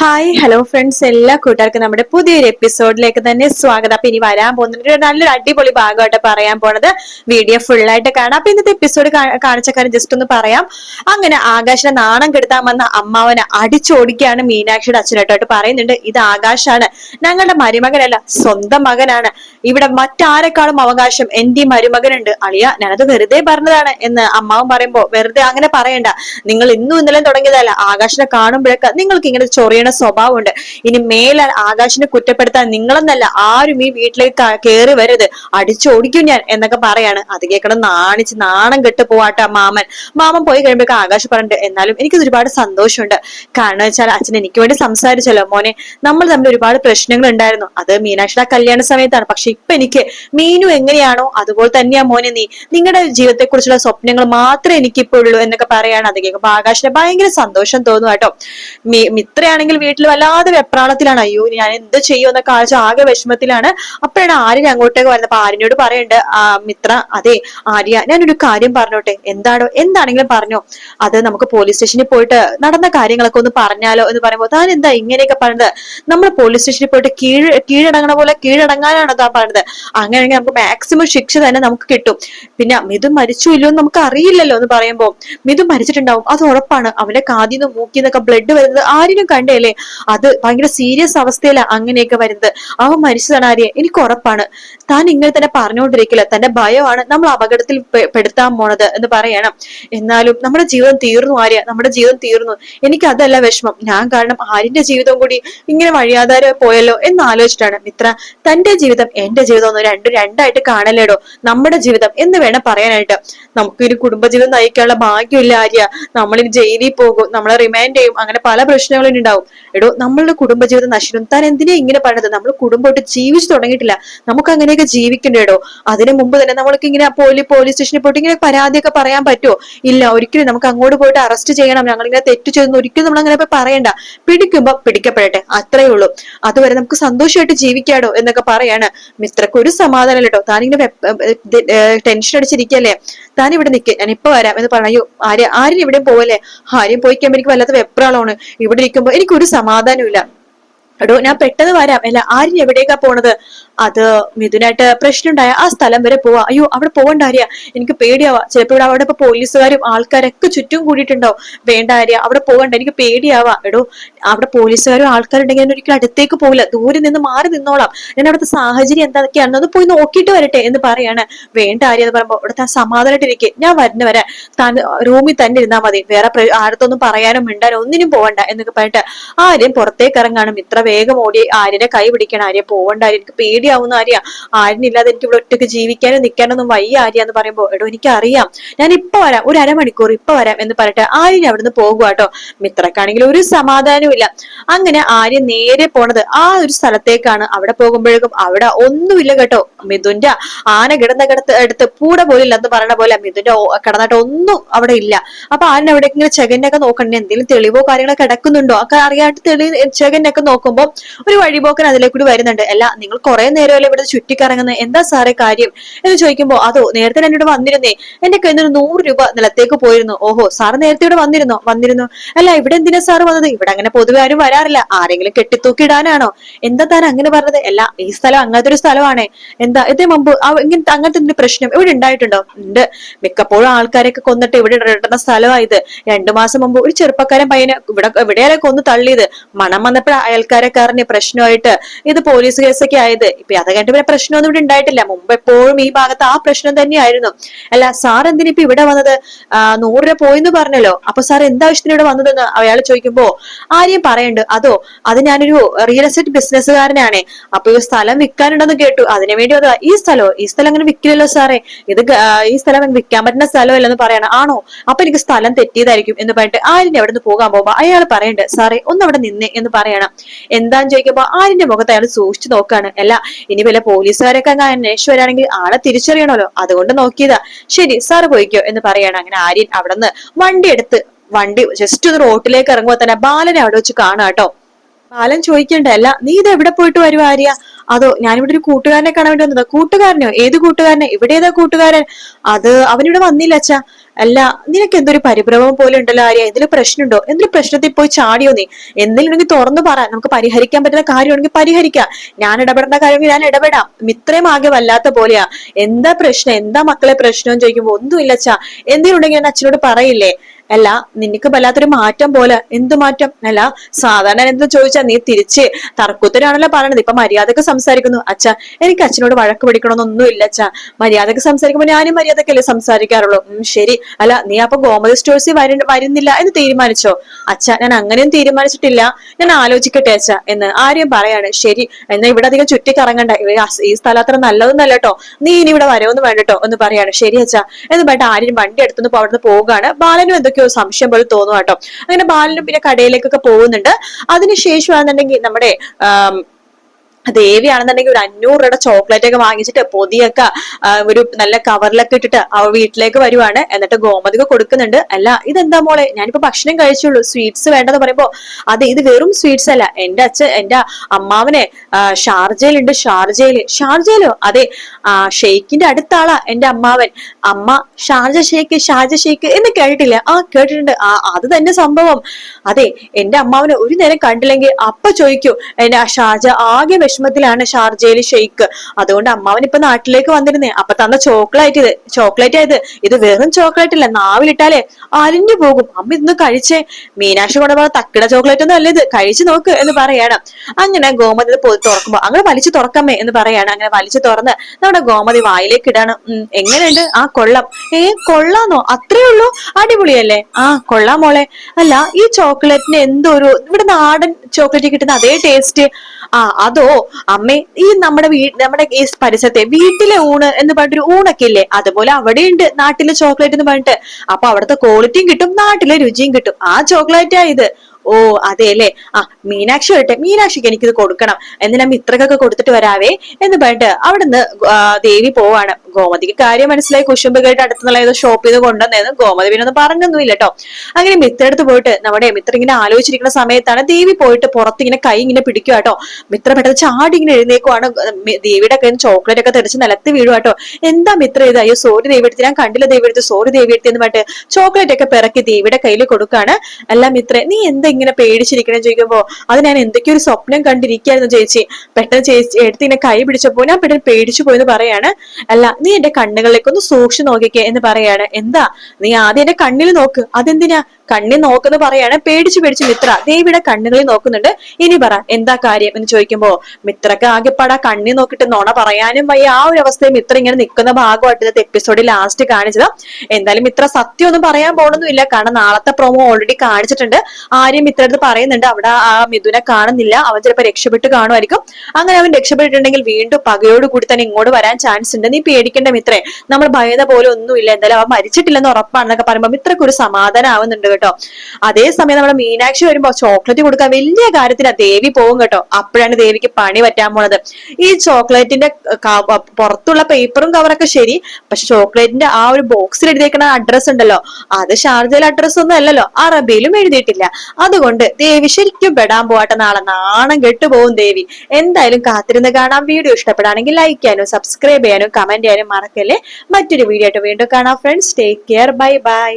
Hi hello friends എല്ലാ കൂട്ടുകാർക്കും നമ്മുടെ പുതിയൊരു എപ്പിസോഡിലേക്ക് തന്നെ സ്വാഗതം. അപ്പൊ ഇനി വരാൻ പോകുന്ന നല്ലൊരു അടിപൊളി ഭാഗമായിട്ട് പറയാൻ പോണത് വീഡിയോ ഫുൾ ആയിട്ട് കാണാം. അപ്പൊ ഇന്നത്തെ എപ്പിസോഡ് കാണിച്ച കാര്യം ജസ്റ്റ് ഒന്ന് പറയാം. അങ്ങനെ ആകാശിനെ നാണം കെടുത്താൻ വന്ന അമ്മാവനെ അടിച്ചോടിക്കുകയാണ് മീനാക്ഷിയുടെ അച്ഛനോട്ടോട്ട് പറയുന്നുണ്ട്. ഇത് ആകാശാണ്. ഞങ്ങളുടെ മരുമകനല്ല സ്വന്തം മകനാണ്. ഇവിടെ മറ്റാരെക്കാളും അവകാശം എന്റെ മരുമകനുണ്ട്. അളിയ ഞാനത് വെറുതെ പറഞ്ഞതാണ് എന്ന് അമ്മാവൻ പറയുമ്പോ വെറുതെ അങ്ങനെ പറയണ്ട. നിങ്ങൾ ഇന്നും ഇന്നലെ തുടങ്ങിയതല്ല. ആകാശിനെ കാണുമ്പോഴൊക്കെ നിങ്ങൾക്ക് ഇങ്ങനെ ചൊറിയണ സ്വഭാവമുണ്ട്. ഇനി മേലെ ആകാശിനെ കുറ്റപ്പെടുത്താൻ നിങ്ങളെന്നല്ല ആരും ഈ വീട്ടിലേക്ക് കയറി വരരുത്. അടിച്ചോടിക്കും ഞാൻ എന്നൊക്കെ പറയാണ്. അത് കേൾക്കണം നാണിച്ച് നാണം കെട്ട് പോവാട്ട മാമൻ. മാമൻ പോയി കഴിയുമ്പോഴേക്കും ആകാശ് പറഞ്ഞിട്ട് എന്നാലും എനിക്ക് ഒരുപാട് സന്തോഷമുണ്ട്. കാരണം വെച്ചാൽ അച്ഛൻ എനിക്ക് വേണ്ടി സംസാരിച്ചല്ലോ മോനെ. നമ്മൾ തമ്മിൽ ഒരുപാട് പ്രശ്നങ്ങൾ ഉണ്ടായിരുന്നു അത് മീനാക്ഷിയുടെ കല്യാണ സമയത്താണ്. പക്ഷെ ഇപ്പൊ എനിക്ക് മീനു എങ്ങനെയാണോ അതുപോലെ തന്നെയാ മോനെ നീ. നിങ്ങളുടെ ജീവിതത്തെ കുറിച്ചുള്ള സ്വപ്നങ്ങൾ മാത്രമേ എനിക്കിപ്പോ ഉള്ളൂ എന്നൊക്കെ പറയാണ്. അത് കേൾക്കുമ്പോ ആകാശിന് ഭയങ്കര സന്തോഷം തോന്നും കേട്ടോ മിത്രയാണെങ്കിൽ വീട്ടിൽ വല്ലാതെ വെപ്രാളത്തിലാണ്. അയ്യോ ഞാൻ എന്ത് ചെയ്യും എന്നൊക്കെ ആഴ്ച ആകെ വിഷമത്തിലാണ്. അപ്പോഴാണ് ആര്യൻ അങ്ങോട്ടേക്ക് വരുന്നത്. അപ്പൊ ആര്യനോട് പറയണ്ട് ആ മിത്ര അതെ ആര്യ ഞാനൊരു കാര്യം പറഞ്ഞോട്ടെ. എന്താണോ എന്താണെങ്കിലും പറഞ്ഞോ. അത് നമുക്ക് പോലീസ് സ്റ്റേഷനിൽ പോയിട്ട് നടന്ന കാര്യങ്ങളൊക്കെ ഒന്ന് പറഞ്ഞാലോ എന്ന് പറയുമ്പോൾ താൻ എന്താ ഇങ്ങനെയൊക്കെ പറഞ്ഞത്? നമ്മൾ പോലീസ് സ്റ്റേഷനിൽ പോയിട്ട് കീഴ് കീഴടങ്ങണ പോലെ കീഴടങ്ങാനാണോ താൻ പറഞ്ഞത്? അങ്ങനെയാണെങ്കിൽ നമുക്ക് മാക്സിമം ശിക്ഷ തന്നെ നമുക്ക് കിട്ടും. പിന്നെ മിഥുൻ മരിച്ചു ഇല്ലോ എന്ന് നമുക്ക് അറിയില്ലല്ലോ എന്ന് പറയുമ്പോൾ മിഥുൻ മരിച്ചിട്ടുണ്ടാവും. അത് ഉറപ്പാണ്. അവന്റെ കാതിന്ന് മൂക്കിന്നൊക്കെ ബ്ലഡ് വരുന്നത് ആരിനും കണ്ടേലേ അത് ഭയങ്കര സീരിയസ് അവസ്ഥയിലാണ് അങ്ങനെയൊക്കെ വരുന്നത്. അവൻ മരിച്ചതാണ് ആര്യ. എനിക്ക് ഉറപ്പാണ്. താൻ ഇങ്ങനെ തന്നെ പറഞ്ഞുകൊണ്ടിരിക്കില്ല. തന്റെ ഭയമാണ് നമ്മൾ അപകടത്തിൽ പെടുത്താൻ പോണത് എന്ന് പറയണം. എന്നാലും നമ്മുടെ ജീവിതം തീർന്നു ആര്യ. നമ്മുടെ ജീവിതം തീർന്നു. എനിക്ക് അതല്ല വിഷമം. ഞാൻ കാരണം ആര്യന്റെ ജീവിതം കൂടി ഇങ്ങനെ വഴിയാധാരം പോയല്ലോ എന്ന് ആലോചിച്ചിട്ടാണ്. മിത്ര തന്റെ ജീവിതം എന്റെ ജീവിതം ഒന്നും രണ്ടും രണ്ടായിട്ട് കാണലേടോ നമ്മുടെ ജീവിതം എന്ന് വേണം പറയാനായിട്ട്. നമുക്ക് ഒരു കുടുംബജീവിതം നയിക്കാനുള്ള ഭാഗ്യമില്ല ആര്യ. നമ്മളിനി ജയിലിൽ പോകും. നമ്മളെ റിമൈൻഡ് ചെയ്യും. അങ്ങനെ പല പ്രശ്നങ്ങളും ഉണ്ടാവും എടോ നമ്മളുടെ കുടുംബജീവിതം നശിക്കും താൻ എന്തിനാ ഇങ്ങനെ പറഞ്ഞത്? നമ്മൾ കുടുംബമായിട്ട് ജീവിച്ചു തുടങ്ങിയിട്ടില്ല. നമുക്ക് അങ്ങനെയൊക്കെ ജീവിക്കണ്ടേടോ? അതിനു മുമ്പ് തന്നെ നമ്മൾക്ക് ഇങ്ങനെ പോലീസ് പോലീസ് സ്റ്റേഷനിൽ പോയിട്ട് ഇങ്ങനെ പരാതിയൊക്കെ പറയാൻ പറ്റുമോ ഇല്ല ഒരിക്കലും നമുക്ക് അങ്ങോട്ട് പോയിട്ട് അറസ്റ്റ് ചെയ്യണം ഞങ്ങൾ ഇങ്ങനെ തെറ്റ് ചെയ്തെന്ന് ഒരിക്കലും നമ്മൾ അങ്ങനെ പറയണ്ട. പിടിക്കുമ്പോ പിടിക്കപ്പെടട്ടെ അത്രേ ഉള്ളൂ. അതുവരെ നമുക്ക് സന്തോഷമായിട്ട് ജീവിക്കാടോ എന്നൊക്കെ പറയാണ്. മിത്രക്ക് ഒരു സമാധാനം കേട്ടോ താനിങ്ങനെ ടെൻഷൻ അടിച്ചിരിക്കല്ലേ? താൻ ഇവിടെ നിൽക്കുക ഞാൻ ഇപ്പൊ വരാം എന്ന് പറഞ്ഞു ആര്യ ആരും ഇവിടെ പോവല്ലേ? ആരും പോയി കഴിയുമ്പോൾ എനിക്ക് വല്ലാത്ത വെപ്രാളമാണ് ഇവിടെ ഇരിക്കുമ്പോ എനിക്കൊരു സമാധാനമില്ല എടോ ഞാൻ പെട്ടെന്ന് വരാം. അല്ല ആരും എവിടേക്കാ പോണത്? അത് മിഥുനായിട്ട് പ്രശ്നമുണ്ടായ ആ സ്ഥലം വരെ പോവാ. അയ്യോ അവിടെ പോകണ്ട ആര്യ. എനിക്ക് പേടിയാവാ. ചിലപ്പോ ഇവിടെ അവിടെ ഇപ്പൊ പോലീസുകാരും ആൾക്കാരൊക്കെ ചുറ്റും കൂടിയിട്ടുണ്ടോ വേണ്ട ആര്യ അവിടെ പോകണ്ട എനിക്ക് പേടിയാവാ. എടോ അവിടെ പോലീസുകാരും ആൾക്കാരുണ്ടെങ്കിൽ ഞാൻ ഒരിക്കലും അടുത്തേക്ക് പോകില്ല ദൂരെ നിന്ന് മാറി നിന്നോളാം. ഞാൻ അവിടുത്തെ സാഹചര്യം എന്തൊക്കെയാണെന്ന് അത് പോയി നോക്കിയിട്ട് വരട്ടെ എന്ന് പറയാണ്. വേണ്ട ആര്യ എന്ന് പറയുമ്പോൾ അവിടെ താൻ സമാധാനമായിട്ടിരിക്കെ ഞാൻ വരുന്ന വരെ. താൻ റൂമിൽ തന്നെ ഇരുന്നാൽ മതി. വേറെ ആരത്തൊന്നും പറയാനോ മിണ്ടാനോ ഒന്നിനും പോകണ്ട എന്നൊക്കെ പറഞ്ഞിട്ട് ആര്യം പുറത്തേക്ക് ഇറങ്ങാണ്. ഇത്ര വേഗം ഓടി ആര്യനെ കൈ പിടിക്കണം. ആര്യ പോകണ്ട ആര്യ. എനിക്ക് പേടിയാവുന്ന ആര്യ? ഇല്ലാതെ എനിക്ക് ഇവിടെ ഒറ്റയ്ക്ക് ജീവിക്കാനോ നിൽക്കാനൊന്നും വയ്യ ആര്യ എന്ന് പറയുമ്പോൾ എടോ എനിക്ക് അറിയാം ഞാൻ ഇപ്പൊ വരാം ഒരു അരമണിക്കൂർ ഇപ്പൊ വരാം എന്ന് പറഞ്ഞിട്ട് ആര്യൻ അവിടുന്ന് പോകുക കേട്ടോ. മിത്രക്കാണെങ്കിൽ ഒരു സമാധാനവും ഇല്ല. അങ്ങനെ ആര്യൻ നേരെ പോണത് ആ ഒരു സ്ഥലത്തേക്കാണ് അവിടെ പോകുമ്പോഴേക്കും. അവിടെ ഒന്നുമില്ല കേട്ടോ. മിഥുന്റെ ആന കിടന്ന കിടത്ത് എടുത്ത് പൂട പോലില്ല എന്ന് പറയണ പോലെ മിഥുന്റെ കിടന്നിട്ട് ഒന്നും അവിടെ ഇല്ല. അപ്പൊ ആരൻ അവിടെ ഇങ്ങനെ ചെകനൊക്കെ നോക്കണ്ടേ എന്തെങ്കിലും തെളിവോ കാര്യങ്ങളൊക്കെ കിടക്കുന്നുണ്ടോ? ഒക്കെ അറിയാണ്ട് തെളി ചെകനൊക്കെ നോക്കുമ്പോൾ ഒരു വഴിപോക്കൻ അതിലേക്കൂടി വരുന്നുണ്ട്. അല്ല നിങ്ങൾ കുറെ നേരമല്ലേ ഇവിടെ ചുറ്റിക്കറങ്ങുന്നത്? എന്താ സാറേ കാര്യം? എന്ന് ചോദിക്കുമ്പോ അതോ നേരത്തെ എന്നോട് വന്നിരുന്നേ. എന്റെ കയ്യിൽ നിന്ന് നൂറ് രൂപ നിലത്തേക്ക് പോയിരുന്നു. ഓഹോ സാറ് നേരത്തെ ഇവിടെ വന്നിരുന്നോ? വന്നിരുന്നു. അല്ല ഇവിടെ എന്തിനാ സാറ് വന്നത്? ഇവിടെ അങ്ങനെ പൊതുവെ ആരും വരാറില്ല. ആരെങ്കിലും കെട്ടിത്തൂക്കി ഇടാനാണോ എന്താ താൻ അങ്ങനെ പറഞ്ഞത്? അല്ല ഈ സ്ഥലം അങ്ങനത്തെ ഒരു സ്ഥലമാണ്. എന്താ? ഇതിന് മുമ്പ് ഇങ്ങനത്തെ അങ്ങനത്തെ എന്തെങ്കിലും പ്രശ്നം ഇവിടെ ഉണ്ടായിട്ടുണ്ടോ? ഉണ്ട്. മിക്കപ്പോഴും ആൾക്കാരെയൊക്കെ കൊന്നിട്ട് ഇവിടെ ഇടുന്ന സ്ഥലമായത് രണ്ടു മാസം മുമ്പ് ഒരു ചെറുപ്പക്കാരൻ പയ്യനെ ഇവിടെ എവിടെയാലൊക്കെ കൊന്നു തള്ളിയത്. മണം വന്നപ്പോൾ അയൽക്കാരൊക്കെ അറിഞ്ഞ് പ്രശ്നമായിട്ട് ഇത് പോലീസ് കേസൊക്കെ ആയത്. ഇപ്പൊ അത് കഴിഞ്ഞിട്ട് പിന്നെ പ്രശ്നമൊന്നും ഇവിടെ ഉണ്ടായിട്ടില്ല. മുമ്പ് എപ്പോഴും ഈ ഭാഗത്ത് ആ പ്രശ്നം തന്നെയായിരുന്നു. അല്ല സാർ എന്തിനാ ഇപ്പൊ ഇവിടെ വന്നത്? നൂറ് രൂപ പോയിന്ന് പറഞ്ഞല്ലോ. അപ്പൊ സാർ എന്താവശ്യത്തിന് ഇവിടെ വന്നതെന്ന് അയാൾ ചോദിക്കുമ്പോ ആരെയും പറയണ്ട്. അതോ അത് ഞാനൊരു റിയൽ എസ്റ്റേറ്റ് ബിസിനസ്സുകാരനാണ് അപ്പൊ ഈ സ്ഥലം വിൽക്കാനുണ്ടെന്ന് കേട്ടു. അതിനു വേണ്ടി അത് ഈ സ്ഥലോ? ഈ സ്ഥലം അങ്ങനെ വിൽക്കില്ലല്ലോ സാറേ ഇത് ഈ സ്ഥലം വിൽക്കാൻ പറ്റുന്ന സ്ഥലമല്ലെന്ന് പറയണം. ആണോ? അപ്പൊ എനിക്ക് സ്ഥലം തെറ്റിയതായിരിക്കും എന്ന് പറഞ്ഞിട്ട് ആരിന്റെ അവിടെ നിന്ന് പോകാൻ പോകുമ്പോ അയാൾ പറയണ്ട് സാറേ ഒന്ന് അവിടെ നിന്നേ എന്ന് പറയണം. എന്താന്ന് ചോദിക്കുമ്പോ ആരിന്റെ മുഖത്ത് അയാൾ സൂക്ഷിച്ചു നോക്കാണ്. അല്ല ഇനി വല്ല പോലീസുകാരൊക്കെ അങ്ങ് അന്വേഷിച്ചു വരാണെങ്കിൽ ആളെ തിരിച്ചറിയണമല്ലോ. അതുകൊണ്ട് നോക്കിയതാ. ശരി സാറ് പോയിക്കോ എന്ന് പറയാണ് അങ്ങനെ ആര്യൻ അവിടെ നിന്ന് വണ്ടി എടുത്ത് വണ്ടി ജസ്റ്റ് ഒന്ന് റോട്ടിലേക്ക് ഇറങ്ങുമ്പോ തന്നെ ബാലനെ അവിടെ വെച്ച് കാണാട്ടോ ബാലൻ ചോദിക്കണ്ട? അല്ല നീ ഇത് എവിടെ പോയിട്ട് വരുവാ ആര്യ? അതോ ഞാനിവിടെ ഒരു കൂട്ടുകാരനെ കാണാൻ വേണ്ടി വന്നതാ. കൂട്ടുകാരനോ ഏത് കൂട്ടുകാരനെ? ഇവിടെ ഏതാ കൂട്ടുകാരൻ? അത് അവനിവിടെ വന്നില്ല അച്ഛാ. അല്ല നിനക്ക് എന്തൊരു പരിഭ്രമം പോലെ ഉണ്ടല്ലോ ആര്യ? എന്തെങ്കിലും പ്രശ്നമുണ്ടോ? എന്തൊരു പ്രശ്നത്തിൽ പോയി ചാടിയോ നീ? എന്തെങ്കിലും തുറന്നു പറ. നമുക്ക് പരിഹരിക്കാൻ പറ്റുന്ന കാര്യമാണെങ്കിൽ പരിഹരിക്കാം. ഞാൻ ഇടപെടേണ്ട കാര്യമെങ്കിൽ ഞാൻ ഇടപെടാം. ഇത്രയും ആകെ വല്ലാത്ത പോലെയാ. എന്താ പ്രശ്നം? എന്താ മക്കളെ പ്രശ്നം ചോദിക്കുമ്പോൾ ഒന്നും ഇല്ല അച്ഛാ. എന്തെങ്കിലും ഉണ്ടെങ്കിൽ ഞാൻ അച്ഛനോട് പറയില്ലേ? അല്ല നിനക്ക് വല്ലാത്തൊരു മാറ്റം പോലെ. എന്ത് മാറ്റം? അല്ല സാധാരണ എന്ത് ചോദിച്ചാ നീ തിരിച്ച് തർക്കത്തിനാണല്ലോ പറയണത്. ഇപ്പൊ മര്യാദയ്ക്ക് സംസാരിക്കുന്നു. അച്ഛ എനിക്ക് അച്ഛനോട് വഴക്ക് പിടിക്കണമെന്നൊന്നും ഇല്ല അച്ഛ. മര്യാദയ്ക്ക് സംസാരിക്കുമ്പോൾ ഞാനും മര്യാദക്കല്ലേ സംസാരിക്കാറുള്ളൂ. ശരി. അല്ല നീ അപ്പൊ ഗോമതി സ്റ്റോഴ്സിൽ വര വരുന്നില്ല എന്ന് തീരുമാനിച്ചോ? അച്ഛ ഞാൻ അങ്ങനെയും തീരുമാനിച്ചിട്ടില്ല. ഞാൻ ആലോചിക്കട്ടെ അച്ഛ എന്ന് ആരെയും പറയാണ്. ശരി എന്നാ ഇവിടെ അധികം ചുറ്റിക്കറങ്ങണ്ട. കറങ്ങണ്ട ഈ സ്ഥലം അത്ര നല്ലതൊന്നല്ല കേട്ടോ നീ ഇനി ഇവിടെ വരവൊന്നും വേണ്ടട്ടോ എന്ന് പറയാണ്. ശരി അച്ഛ എന്ന് പറഞ്ഞിട്ട് ആരും വണ്ടി എടുത്തുനിന്ന് അവിടുന്ന് പോവുകയാണ്. ബാലനും എന്തൊക്കെയോ സംശയം പോലെ തോന്നും കേട്ടോ അങ്ങനെ ബാലനും പിന്നെ കടയിലേക്കൊക്കെ പോകുന്നുണ്ട്. അതിനുശേഷം ആണെന്നുണ്ടെങ്കിൽ നമ്മുടെ ദേവിയാണെന്നുണ്ടെങ്കിൽ ഒരു അഞ്ഞൂറ് രൂപയുടെ ചോക്ലേറ്റ് ഒക്കെ വാങ്ങിച്ചിട്ട് പൊതിയൊക്കെ ഒരു നല്ല കവറിലൊക്കെ ഇട്ടിട്ട് അവ വീട്ടിലേക്ക് വരുവാണ്. എന്നിട്ട് ഗോമതിക്ക് കൊടുക്കുന്നുണ്ട്. അല്ല ഇതെന്താ മോളെ? ഞാനിപ്പോ ഭക്ഷണം കഴിച്ചുള്ളൂ. സ്വീറ്റ്സ് വേണ്ടെന്ന് പറയുമ്പോ അത് ഇത് വെറും സ്വീറ്റ്സ് അല്ല. എന്റെ അച്ഛൻ എന്റെ അമ്മാവനെ ഷാർജയിലുണ്ട്. ഷാർജയിൽ ഷാർജയിലോ? അതെ ആ ഷെയ്ഖിന്റെ അടുത്താളാ എന്റെ അമ്മാവൻ. അമ്മ ഷാർജ ഷെയ്ഖ് ഷാർജ ഷെയ്ഖ് എന്ന് കേട്ടിട്ടില്ല. ആ കേട്ടിട്ടുണ്ട്. ആ അത് തന്നെ സംഭവം. അതെ എന്റെ അമ്മാവനെ ഒരു നേരം കണ്ടില്ലെങ്കിൽ അപ്പ ചോദിക്കൂ എന്റെ ഷാർജ ആകെ വിഷമത്തിലാണ് ഷാർജയിൽ ഷെയ്ഖ് അതുകൊണ്ട് അമ്മാവൻ ഇപ്പൊ നാട്ടിലേക്ക് വന്നിരുന്നേ. അപ്പൊ തന്ന ചോക്ലേറ്റ് ഇത് ചോക്ലേറ്റ് ആയത്. ഇത് വെറും ചോക്ലേറ്റ് അല്ല നാവിലിട്ടാലേ അലിഞ്ഞു പോകും. അമ്മ ഇന്ന് കഴിച്ചേ. മീനാക്ഷി കൊണ്ട് പറഞ്ഞ തക്കിട ചോക്ലേറ്റ് ഒന്നും അല്ല ഇത്. കഴിച്ചു നോക്ക് എന്ന് പറയാണ്. അങ്ങനെ ഗോമതി പോയി തുറക്കുമ്പോ അങ്ങനെ വലിച്ചു തുറക്കമ്മേ എന്ന് പറയാണ്. അങ്ങനെ വലിച്ചു തുറന്ന് നമ്മുടെ ഗോമതി വായിലേക്ക് ഇടാണ്. എങ്ങനെയുണ്ട്? ആ കൊള്ളം. ഏ കൊള്ളാന്നോ? അത്രേ ഉള്ളൂ? അടിപൊളിയല്ലേ? ആ കൊള്ളാം മോളെ. അല്ല ഈ ചോക്ലേറ്റിന് എന്തോ ഒരു ഇവിടെ നാടൻ ചോക്ലേറ്റ് കിട്ടുന്ന അതേ ടേസ്റ്റ് ആ അതോ അമ്മേ ഈ നമ്മുടെ വീ നമ്മുടെ ഈ പരിസരത്തെ വീട്ടിലെ ഊണ് എന്ന് പറഞ്ഞിട്ടൊരു ഊണൊക്കെ ഇല്ലേ അതുപോലെ അവിടെ ഉണ്ട് നാട്ടിലെ ചോക്ലേറ്റ് എന്ന് പറഞ്ഞിട്ട്. അപ്പൊ അവിടുത്തെ ക്വാളിറ്റിയും കിട്ടും നാട്ടിലെ രുചിയും കിട്ടും. ആ ചോക്ലേറ്റാ ഇത്. ഓ അതെ അല്ലേ? ആ മീനാക്ഷി വരട്ടെ. മീനാക്ഷിക്ക് എനിക്കിത് കൊടുക്കണം. എന്തിനാ മിത്രക്കൊക്കെ കൊടുത്തിട്ട് വരാവേ? എന്ന് പറഞ്ഞിട്ട് അവിടുന്ന് ദേവി പോവാണ്. ഗോമതിക്ക് കാര്യം മനസ്സിലായി. കുശുമ്പ് കേട്ട് അടുത്തുള്ള ഏതോ ഷോപ്പിൽ നിന്ന് കൊണ്ടുവന്നതെന്ന് ഗോമതി പിന്നെ ഒന്നും പറഞ്ഞൊന്നുമില്ല കേട്ടോ. അങ്ങനെ മിത്ര അടുത്ത് പോയിട്ട് നമ്മുടെ മിത്ര ഇങ്ങനെ ആലോചിച്ചിരിക്കുന്ന സമയത്താണ് ദേവി പോയിട്ട് പുറത്ത് ഇങ്ങനെ കൈ ഇങ്ങനെ പിടിക്കുക കേട്ടോ. മിത്ര പെട്ടെന്ന് ചാടി ഇങ്ങനെ എഴുന്നേക്കുവാണ്. ദേവിയുടെ കയ്യിൽ ചോക്ലേറ്റ് ഒക്കെ തെറിച്ച് നിലത്ത് വീഴുക കേട്ടോ. എന്താ മിത്ര ഇത്? അയ്യോ സോറി ദേവി എടുത്ത്. ഞാൻ കണ്ടില്ല ദേവി എടുത്ത്. സോറി ദേവി എടുത്ത് എന്ന് പറഞ്ഞിട്ട് ചോക്ലേറ്റ് ഒക്കെ പിറക്കി ദേവിയുടെ കയ്യിൽ കൊടുക്കാണ്. അല്ല മിത്രേ നീ എന്താ ഇങ്ങനെ പേടിച്ചിരിക്കണേ ചോദിക്കുമ്പോ അത് ഞാൻ എന്തൊക്കെയോ ഒരു സ്വപ്നം കണ്ടിരിക്കായിരുന്നു ചേച്ചി. പെട്ടെന്ന് ചേച്ചി എടുത്ത് ഇങ്ങനെ കൈ പിടിച്ചപ്പോ ഞാൻ പെട്ടെന്ന് പേടിച്ചു പോയെന്ന് പറയാണ്. അല്ല നീ എന്റെ കണ്ണുകളിലേക്ക് ഒന്ന് സൂക്ഷിച്ചു നോക്കിക്കേ എന്ന് പറയാണ്. എന്താ? നീ ആദ്യം എന്റെ കണ്ണിൽ നോക്ക്. അതെന്തിനാ? കണ്ണിൽ നോക്കുന്ന പറയാണ്. പേടിച്ചു പേടിച്ച് മിത്ര. ദേവിയുടെ കണ്ണുകളിൽ നോക്കുന്നുണ്ട്. ഇനി പറ എന്താ കാര്യം? എന്ന് ചോദിക്കുമ്പോ മിത്രക്ക് ആകെപ്പാടാ കണ്ണി നോക്കിട്ട് നോണ പറയാനും വയ്യ. ആ ഒരു അവസ്ഥയിൽ മിത്ര ഇങ്ങനെ നിൽക്കുന്ന ഭാഗമായിട്ട് ഇന്നത്തെ എപ്പിസോഡിൽ ലാസ്റ്റ് കാണിച്ചത്. എന്തായാലും മിത്ര സത്യം ഒന്നും പറയാൻ പോണൊന്നുമില്ല. കാരണം നാളത്തെ പ്രൊമോ ഓൾറെഡി കാണിച്ചിട്ടുണ്ട്. ആര്യം മിത്ര ഇത്തരത്തിൽ പറയുന്നുണ്ട്. അവിടെ ആ മിഥുനെ കാണുന്നില്ല. അവൻ ചിലപ്പോൾ രക്ഷപ്പെട്ട് കാണുമായിരിക്കും. അങ്ങനെ അവൻ രക്ഷപ്പെട്ടിട്ടുണ്ടെങ്കിൽ വീണ്ടും പകയോട് കൂടി തന്നെ ഇങ്ങോട്ട് വരാൻ ചാൻസ് ഉണ്ട്. നീ പേടിക്കേണ്ട മിത്രേ. നമ്മൾ ഭയന്ന പോലെ ഒന്നുമില്ല. എന്തായാലും അവൻ മരിച്ചിട്ടില്ലെന്ന് ഉറപ്പാണെന്നൊക്കെ പറയുമ്പോൾ മിത്രക്ക് ഒരു സമാധാനം ആവുന്നുണ്ട് കേട്ടോ. അതേസമയം നമ്മുടെ മീനാക്ഷി വരുമ്പോൾ ചോക്ലേറ്റ് കൊടുക്കാൻ വലിയ കാര്യത്തിന് ദേവി പോകും കേട്ടോ. അപ്പോഴാണ് ദേവിക്ക് പണി പറ്റാൻ പോണത്. ഈ ചോക്ലേറ്റിന്റെ പുറത്തുള്ള പേപ്പറും കവറൊക്കെ ശരി. പക്ഷെ ചോക്ലേറ്റിന്റെ ആ ഒരു ബോക്സിൽ എഴുതിയേക്കുന്ന അഡ്രസ് ഉണ്ടല്ലോ. അത് ഷാർജയിലെ അഡ്രസ് ഒന്നും അല്ലല്ലോ. അറബിയിലും എഴുതിയിട്ടില്ല. അതുകൊണ്ട് ദേവി ശരിക്കും പെടാൻ പോവാട്ടെ നാളെ നാണം കെട്ടുപോകും ദേവി. എന്തായാലും കാത്തിരുന്ന് കാണാം. വീഡിയോ ഇഷ്ടപ്പെടുകയാണെങ്കിൽ ലൈക്ക് ചെയ്യാനും സബ്സ്ക്രൈബ് ചെയ്യാനും കമന്റ് ചെയ്യാനും മറക്കല്ലേ. മറ്റൊരു വീഡിയോ ആയിട്ട് വീണ്ടും കാണാം friends take care bye bye